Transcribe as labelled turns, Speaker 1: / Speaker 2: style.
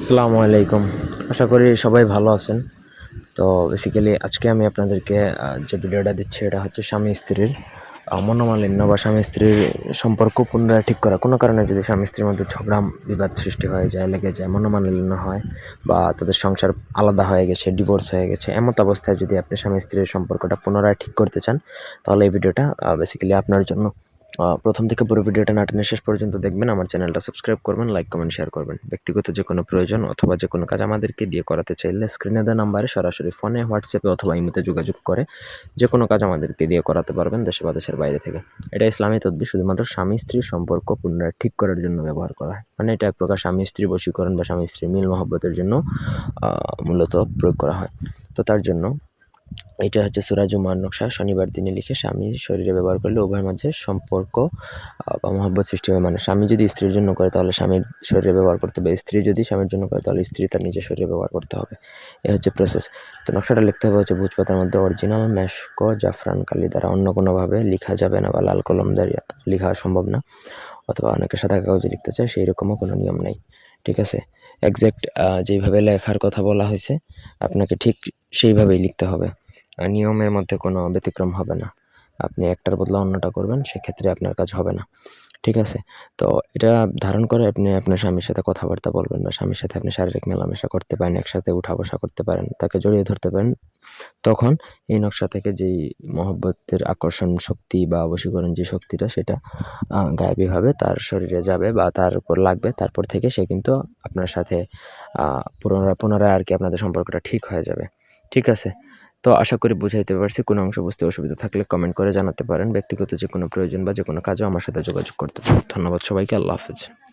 Speaker 1: আসসালামু আলাইকুম। আশা করি সবাই ভালো আছেন। তো বেসিক্যালি আজকে আমি আপনাদেরকে যে ভিডিওটা দিচ্ছি এটা হচ্ছে স্বামী স্ত্রীর মনোমালিন্য বা স্বামী স্ত্রীর সম্পর্ক পুনরায় ঠিক করা। কোনো কারণে যদি স্বামী স্ত্রীর মধ্যে ঝগড়া, বিবাদ সৃষ্টি হয়ে যায়, লেগে যায়, মনোমালিন্য হয় বা তাদের সংসার আলাদা হয়ে গেছে ডিভোর্স হয়ে গেছে, এমত অবস্থায় যদি আপনি স্বামী স্ত্রীর সম্পর্কটা পুনরায় ঠিক করতে চান, তাহলে এই ভিডিওটা বেসিক্যালি আপনার জন্য প্রথম থেকে পুরো ভিডিওটা না টেনে শেষ পর্যন্ত দেখবেন, আমার চ্যানেলটা সাবস্ক্রাইব করবেন লাইক কমেন্ট শেয়ার করবেন। ব্যক্তিগত যে কোনো প্রয়োজন অথবা যে কোনো কাজ আমাদেরকে দিয়ে করাতে চাইলে স্ক্রিনে দেওয়া নাম্বারে সরাসরি ফোনে হোয়াটসঅ্যাপে অথবা ইমোতে যোগাযোগ করে যে কোনো কাজ আমাদেরকে দিয়ে করাতে পারবেন দেশে বা দেশের বাইরে থেকে। এটা ইসলামী তদ্বির, শুধুমাত্র স্বামী স্ত্রীর সম্পর্ক পুনরায় ঠিক করার জন্য ব্যবহার করা হয়। মানে এটা এক প্রকার স্বামী স্ত্রী বশীকরণ বা স্বামী স্ত্রী মিল মহব্বতের জন্য মূলত প্রয়োগ করা হয়। তো তার জন্য এটা হচ্ছে সুরাজুমার নকশা। শনিবার দিনে লিখে স্বামী শরীরে ব্যবহার করলে উভয়ের মাঝে সম্পর্ক বা মহব্বত সৃষ্টি হবে মানে স্বামী যদি স্ত্রীর জন্য করে তাহলে স্বামীর শরীরে ব্যবহার করতে হবে। স্ত্রী যদি স্বামীর জন্য করে তাহলে স্ত্রী তার নিজের শরীরে ব্যবহার করতে হবে। এ হচ্ছে প্রসেস তো নকশাটা লিখতে হবে হচ্ছে ভোজপাতার মধ্যে অরিজিনাল মেশকো, জাফরান, কালি দ্বারা অন্য কোনোভাবে লেখা যাবে না বা লাল কলম দ্বারা লেখা সম্ভব না। অথবা অনেকে সাদা কাগজে লিখতে চায় সেই রকমও কোনো নিয়ম নেই। ঠিক আছে? একজ্যাক্ট যেইভাবে লেখার কথা বলা হয়েছে, আপনাকে ঠিক সেইভাবেই লিখতে হবে। নিয়মের মধ্যে কোনো ব্যতিক্রম হবে না। আপনি একটার বদলে অন্যটা করবেন, সেক্ষেত্রে আপনার কাজ হবে না। ঠিক আছে? তো এটা ধারণ করে আপনি আপনার স্বামীর সাথে কথাবার্তা বলবেন বা স্বামীর সাথে আপনি শারীরিক মেলামেশা করতে পারেন, একসাথে উঠা বসা করতে পারেন, তাকে জড়িয়ে ধরতে পারেন। তখন এই নকশা থেকে যেই মহব্বতের আকর্ষণ শক্তি বা বশীকরণ যে শক্তিটা সেটা গায়েবীভাবে তার শরীরে যাবে বা তার উপর লাগবে, তারপর থেকে সে কিন্তু আপনার সাথে পুনরায় পুনরায় আর কি আপনাদের সম্পর্কটা ঠিক হয়ে যাবে। ঠিক আছে? তো আশা করি বুঝাইতে পারছি। কোনো অংশ বুঝতে অসুবিধা থাকলে কমেন্ট করে জানাতে পারেন। ব্যক্তিগত যে কোনো প্রয়োজন বা যে কোনো কাজও আমার সাথে যোগাযোগ করতে পারেন। ধন্যবাদ সবাইকে। আল্লাহ হাফেজ।